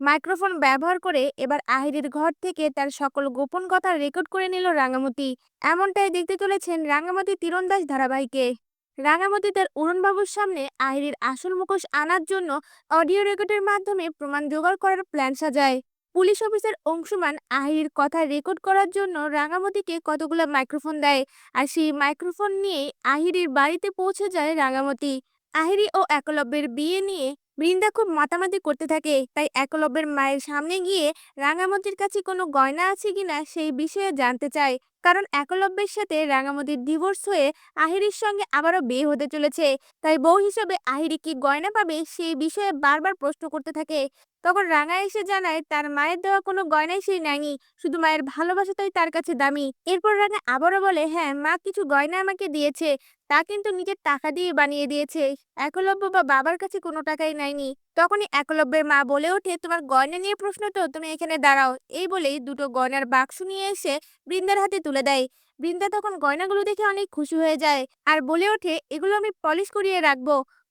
Microphone ব্যবহার করে এবার আহিরের ঘর থেকে তার সকল গোপন কথা রেকর্ড করে নিল রাঙামতি। এমনটাই দেখতে চলেছেন রাঙামতি তীরন্দাজ ধারাবাহিকে। রাঙামতি তার উড়নবাবুর সামনে আহিরির আসল মুখোশ আনার জন্য অডিও রেকর্ডের মাধ্যমে প্রমাণ জোগাড় করার প্ল্যান সাজায়। পুলিশ অফিসার অংশুমান আহিরির কথা রেকর্ড করার জন্য রাঙামতিকে কতগুলো মাইক্রোফোন দেয়, আর সেই মাইক্রোফোন নিয়ে আহিরির বাড়িতে পৌঁছে যায় রাঙামতি। আহিরি ও একলব্যের বিয়ে নিয়ে বৃন্দা খুব মাতামাতি করতে থাকে। তাই একলব্যের মায়ের সামনে গিয়ে রাঙামতির কাছে কোনো গয়না আছে কিনা সেই বিষয়ে জানতে চায়। কারণ একলব্যের সাথে রাঙামতির ডিভোর্স হয়ে আহিরির সঙ্গে আবারও বিয়ে হতে চলেছে। তাই বউ হিসেবে আহিরি কি গয়না পাবে সেই বিষয়ে বারবার প্রশ্ন করতে থাকে। তখন রাঙা এসে জানায়, তার মায়ের দেওয়া কোনো গয়নাই সে নেয়নি শুধু মায়ের ভালোবাসাটাই তার কাছে দামি। এরপর রাঙা আবারও বলে হ্যাঁ মা কিছু গয়না আমাকে দিয়েছে। তা কিন্তু নিজের টাকা দিয়ে বানিয়ে দিয়েছে। একলব্য বা বাবার কাছে কোনো টাকাই নেয়নি তখনই একলব্যের মা বলে ওঠে, তোমার গয়না নিয়ে প্রশ্ন তো, তুমি এখানে দাঁড়াও। এই বলেই দুটো গয়নার বাক্স নিয়ে এসে বৃন্দার হাতে তুলে দেয়। বৃন্দা তখন গয়নাগুলো দেখে অনেক খুশি হয়ে যায় আর বলে ওঠে, এগুলো আমি পলিশ করিয়ে রাখব।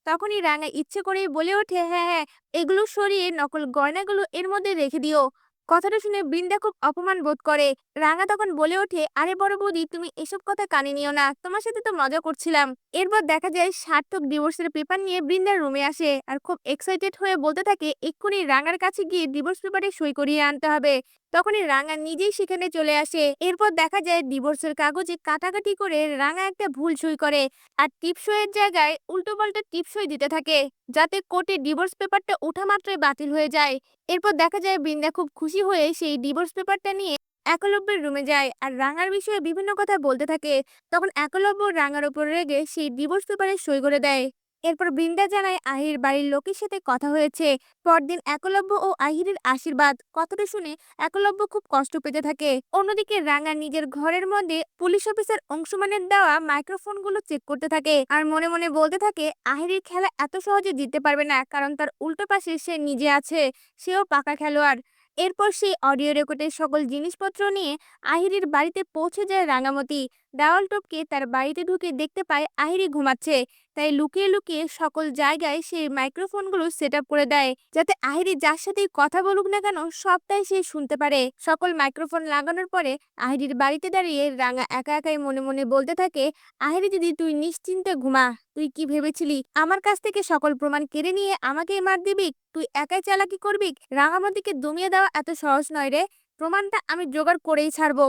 তখনই রাঙা ইচ্ছে করেই বলে ওঠে হ্যাঁ হ্যাঁ এগুলো সরিয়ে নকল গয়নাগুলো এর মধ্যে রেখে দিও। কথাটা শুনে বৃন্দা খুব অপমান বোধ করে। রাঙা তখন বলে ওঠে, আরে বড় বৌদি, তুমি এসব কথা কানে নিও না, তোমার সাথে তো মজা করছিলাম। এরপর দেখা যায় সার্থক ডিভোর্সের পেপার নিয়ে বৃন্দার রুমে আসে আর খুব এক্সাইটেড হয়ে বলতে থাকে, এক্ষুনি রাঙার কাছে গিয়ে ডিভোর্স পেপারে সই করিয়ে আনতে হবে। তখনই রাঙা নিজেই সেখানে চলে আসে। এরপর দেখা যায় ডিভোর্সের কাগজে কাটাকাটি করে রাঙা একটা ভুল সই করে আর টিপসইয়ের জায়গায় উল্টো পাল্টা টিপসই দিতে থাকে, যাতে কোর্টে ডিভোর্স পেপারটা ওঠা মাত্রই বাতিল হয়ে যায়। এরপর দেখা যায় বৃন্দা খুব খুশি হয়ে সেই ডিভোর্স পেপারটা নিয়ে একলব্যের রুমে যায় আর রাঙার বিষয়ে বিভিন্ন কথা বলতে থাকে। তখন একলব্য রাঙার উপর রেগে সেই ডিভোর্স পেপারে সই করে দেয়। এরপর বৃন্দা জানায়, আহির বাড়ির লোকের সাথে কথা হয়েছে। পরদিন একলব্য ও আহিরের আশীর্বাদ। কথাটা শুনে একলব্য খুব কষ্ট পেতে থাকে। অন্যদিকে রাঙা নিজের ঘরের মধ্যে পুলিশ অফিসার অংশমানের দেওয়া মাইক্রোফোনগুলো চেক করতে থাকে আর মনে মনে বলতে থাকে, আহিরের খেলা এত সহজে জিততে পারবে না, কারণ তার উল্টো পাশে সে নিজে আছে। সেও পাকা খেলোয়াড়। এরপর সেই অডিও রেকর্ডের সকল জিনিসপত্র নিয়ে আহিরির বাড়িতে পৌঁছে যায় রাঙামতি। দেওয়াল টপকে তার বাড়িতে ঢুকে দেখতে পায় আহিরি ঘুমাচ্ছে। তাই লুকিয়ে লুকিয়ে সকল জায়গায় সেই মাইক্রোফোনগুলো সেট করে দেয়। যাতে আহিরি যার সাথেই কথা বলুক না কেন সবটাই সে শুনতে পারে। সকল মাইক্রোফোন লাগানোর পরে আহিরির বাড়িতে দাঁড়িয়ে রাঙা একা একাই মনে মনে বলতে থাকে, আহিরি দিদি, তুই নিশ্চিন্তে ঘুমা। তুই কি ভেবেছিলি? আমার কাছ থেকে সকল প্রমাণ কেড়ে নিয়ে আমাকেই মার দিবি? তুই একাই চালাকি করবি? রাঙামতিকে দমিয়ে দেওয়া এত সহজ নয় রে। প্রমাণটা আমি জোগাড় করেই ছাড়ব।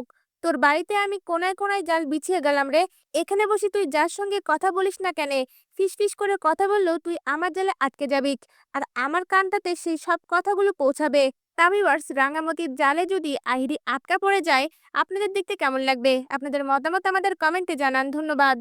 তোর বাড়িতে আমি কোনায় কোনায় জাল বিছিয়ে গেলাম রে। এখানে বসে তুই যার সঙ্গে কথা বলিস না কেন? ফিস করে কথা বললেও তুই আমার জালে আটকে যাবি। আর আমার কানটাতে সেই সব কথাগুলো পৌঁছাবে। তাবিওয়ার্স রাঙামতির জালে যদি আহিরি আটকা পড়ে যায়, আপনাদের দেখতে কেমন লাগবে? আপনাদের মতামত আমাদের কমেন্টে জানান। ধন্যবাদ।